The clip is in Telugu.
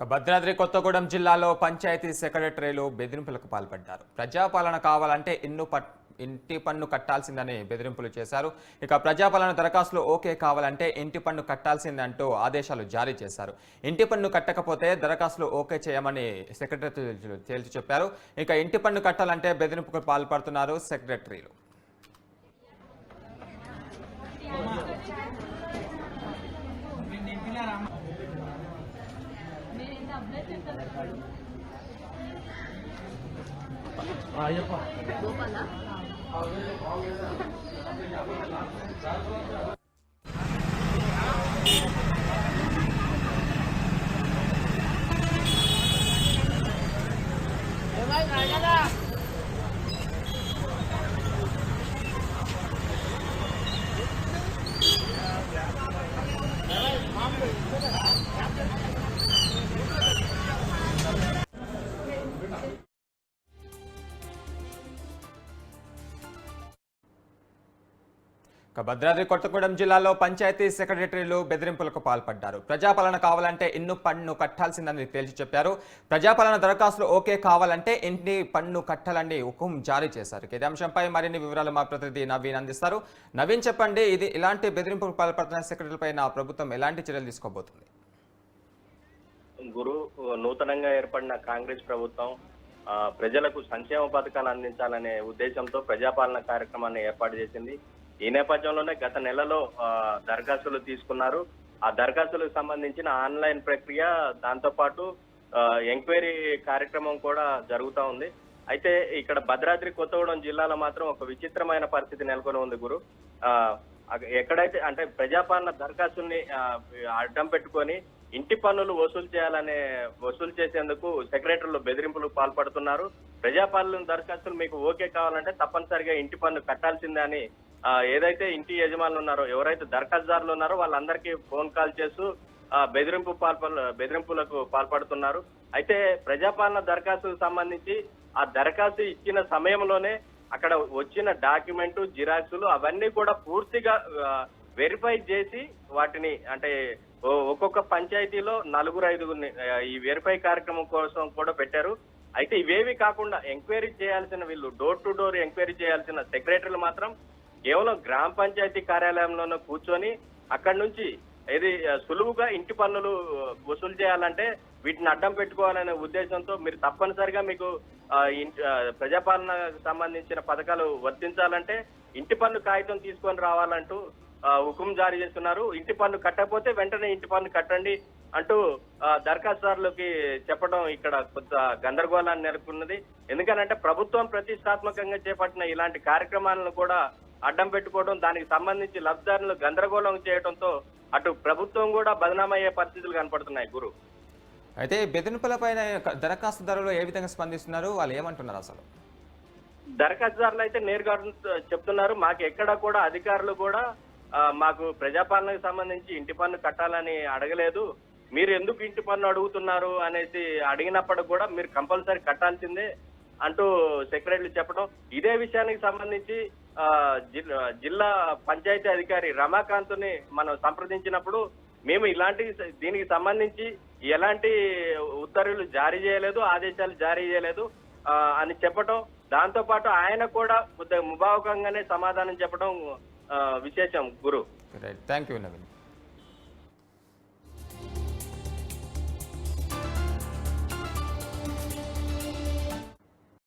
భద్రాద్రి కొత్తగూడెం జిల్లాలో పంచాయతీ సెక్రటరీలు బెదిరింపులకు పాల్పడ్డారు. ప్రజాపాలన కావాలంటే ఇన్ను పట్ ఇంటి పన్ను కట్టాల్సిందని బెదిరింపులు చేశారు. ఇక ప్రజాపాలన దరఖాస్తులు ఓకే కావాలంటే ఇంటి పన్ను కట్టాల్సిందంటూ ఆదేశాలు జారీ చేశారు. ఇంటి పన్ను కట్టకపోతే దరఖాస్తులు ఓకే చేయమని సెక్రటరీ తేల్చి చెప్పారు. ఇక ఇంటి పన్ను కట్టాలంటే బెదిరింపుకు పాల్పడుతున్నారు సెక్రటరీలు. అయ్యప్ప ఇక భద్రాద్రి కొత్తగూడెం జిల్లాలో పంచాయతీ సెక్రటరీలు బెదిరింపులకు పాల్పడ్డారు. ప్రజాపాలన కావాలంటే ఇన్ను పన్ను కట్టాల్సిందని తేల్చి చెప్పారు. ప్రజాపాలన దరఖాస్తులు ఓకే కావాలంటే ఇంటి పన్ను కట్టాలని హుకుం జారీ చేశారు. ఇదే అంశంపై మరిన్ని వివరాలు మా ప్రతినిధి నవీన్ అందిస్తారు. నవీన్ చెప్పండి ఇది ఇలాంటి బెదిరింపులకు పాల్పడుతున్న సెక్రటరీలపై నా ప్రభుత్వం ఎలాంటి చర్యలు తీసుకోబోతుంది? గురు నూతనంగా ఏర్పడిన కాంగ్రెస్ ప్రభుత్వం ప్రజలకు సంక్షేమ పథకాలు అందించాలనే ఉద్దేశంతో ప్రజాపాలన కార్యక్రమాన్ని ఏర్పాటు చేసింది. ఈ నేపథ్యంలోనే గత నెలలో దరఖాస్తులు తీసుకున్నారు. ఆ దరఖాస్తులకు సంబంధించిన ఆన్లైన్ ప్రక్రియ దాంతో పాటు ఎంక్వైరీ కార్యక్రమం కూడా జరుగుతూ ఉంది. అయితే ఇక్కడ భద్రాద్రి కొత్తగూడెం జిల్లాలో మాత్రం ఒక విచిత్రమైన పరిస్థితి నెలకొని ఉంది గురు. ఎక్కడైతే అంటే ప్రజాపాలన దరఖాస్తుల్ని అడ్డం పెట్టుకొని ఇంటి పన్నులు వసూలు చేయాలనే వసూలు చేసేందుకు సెక్రటరీలు బెదిరింపులకు పాల్పడుతున్నారు. ప్రజాపాలన దరఖాస్తులు మీకు ఓకే కావాలంటే తప్పనిసరిగా ఇంటి పన్ను కట్టాల్సిందే అని ఏదైతే ఇంటి యజమానులు ఉన్నారో ఎవరైతే దరఖాస్తుదారులు ఉన్నారో వాళ్ళందరికీ ఫోన్ కాల్ చేస్తూ బెదిరింపు పాల్ప బెదిరింపులకు పాల్పడుతున్నారు. అయితే ప్రజాపాలన దరఖాస్తుకు సంబంధించి ఆ దరఖాస్తు ఇచ్చిన సమయంలోనే అక్కడ వచ్చిన డాక్యుమెంట్ జిరాక్సులు అవన్నీ కూడా పూర్తిగా వెరిఫై చేసి వాటిని అంటే ఒక్కొక్క పంచాయతీలో నలుగురు ఐదుగురిని ఈ వెరిఫై కార్యక్రమం కోసం కూడా పెట్టారు. అయితే ఇవేవి కాకుండా ఎంక్వైరీ చేయాల్సిన వీళ్ళు డోర్ టు డోర్ ఎంక్వైరీ చేయాల్సిన సెక్రటరీలు మాత్రం కేవలం గ్రామ పంచాయతీ కార్యాలయంలోనే కూర్చొని అక్కడి నుంచి ఇది సులువుగా ఇంటి పన్నులు వసూలు చేయాలంటే వీటిని అడ్డం పెట్టుకోవాలనే ఉద్దేశంతో మీరు తప్పనిసరిగా మీకు ఇంటి- ప్రజాపాలనకు సంబంధించిన పథకాలు వర్తించాలంటే ఇంటి పన్ను కాగితం తీసుకొని రావాలంటూ హుకుం జారీ చేస్తున్నారు. ఇంటి పన్ను కట్టకపోతే వెంటనే ఇంటి పన్ను కట్టండి అంటూ దరఖాస్తుదారులకి చెప్పడం ఇక్కడ కొంత గందరగోళాన్ని నెలకొన్నది. ఎందుకనంటే ప్రభుత్వం ప్రతిష్టాత్మకంగా చేపట్టిన ఇలాంటి కార్యక్రమాలను కూడా అడ్డం పెట్టుకోవడం దానికి సంబంధించి లబ్ధిదారులు గందరగోళం చేయడంతో అటు ప్రభుత్వం కూడా బదనామయ్యే పరిస్థితులు కనపడుతున్నాయి గురు. అయితే బెదిరింపులపైన దరఖాస్తుదారులు ఏ విధంగా స్పందిస్తున్నారు? వాళ్ళు ఏమంటున్నారు అసలు? దరఖాస్తుదారులు అయితే నేరుగా చెప్తున్నారు. మాకు ఎక్కడ కూడా అధికారులు కూడా మాకు ప్రజాపాలనకు సంబంధించి ఇంటి పన్ను కట్టాలని అడగలేదు. మీరు ఎందుకు ఇంటి పన్ను అడుగుతున్నారు అనేసి అడిగినప్పుడు కూడా మీరు కంపల్సరీ కట్టాల్సిందే అంటూ సెక్రటరీలు చెప్పడం. ఇదే విషయానికి సంబంధించి జిల్లా పంచాయతీ అధికారి రమాకాంత్ని మనం సంప్రదించినప్పుడు మేము ఇలాంటి దీనికి సంబంధించి ఎలాంటి ఉత్తర్వులు జారీ చేయలేదు ఆదేశాలు జారీ చేయలేదు ఆ, అని చెప్పటం దాంతో పాటు ఆయన కూడా ముభావకంగానే సమాధానం చెప్పడం ఆ, విశేషం గురు. Thank you Naveen